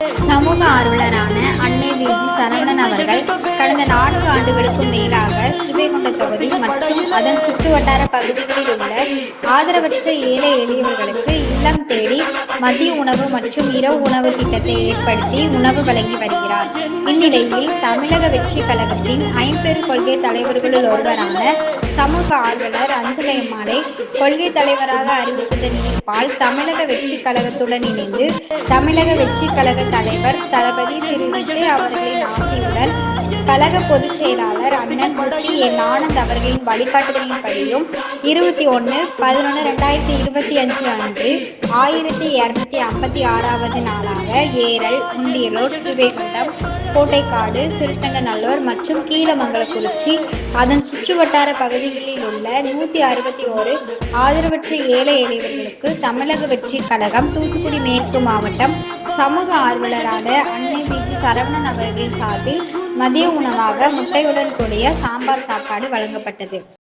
சமூக ஆர்வலரான அன்னை வீதி சரவணன் அவர்கள் கடந்த நான்கு ஆண்டுகளுக்கும் மேலாக ஸ்ரீவைகுண்ட தொகுதி மற்றும் அதன் சுற்றுவட்டார பகுதிகளில் உள்ள ஆதரவற்ற ஏழை எளியவர்களுக்கு இல்லம் தேடி மதிய உணவு மற்றும் இரவு உணவு திட்டத்தை ஏற்படுத்தி உணவு வழங்கி வருகிறார். இந்நிலையில் தமிழக வெற்றி கழகத்தின் ஐம்பெரு கொள்கை தலைவர்களுள் ஒருவரான சமூக ஆர்வலர் அஞ்சலையம்மாளை கொள்கை தலைவராக அறிவித்ததன் ஏற்பால் தமிழக வெற்றி கழகத்துடன் இணைந்து தமிழக வெற்றி கழக தலைவர் தளபதி திரு விஜய் அவர்களின் ஆசையுடன் கழக பொதுச் செயலாளர் அண்ணன் முஸ்லி என் ஆனந்த் அவர்களின் வழிகாட்டுதலின்படியும் இருபத்தி ஒன்று பதினொன்று ரெண்டாயிரத்தி இருபத்தி அஞ்சு அன்று ஆயிரத்தி இரநூத்தி ஐம்பத்தி ஆறாவது நாளாக ஏரல் முந்தியலூர் ஸ்ரீவைகுண்டம் கோட்டைக்காடு சிறுத்தண்டநல்லூர் மற்றும் கீழமங்கலக்குறிச்சி அதன் சுற்றுவட்டார பகுதிகளில் உள்ள நூற்றி அறுபத்தி ஓரு ஆதரவற்ற ஏழை எளியவர்களுக்கு தமிழக வெற்றி கழகம் தூத்துக்குடி மேற்கு மாவட்டம் சமூக ஆர்வலரான அன்னை பிஜி சரவணன் அவர்களின் சார்பில் மதிய உணவாக முட்டையுடன் கூடிய சாம்பார் சாப்பாடு வழங்கப்பட்டது.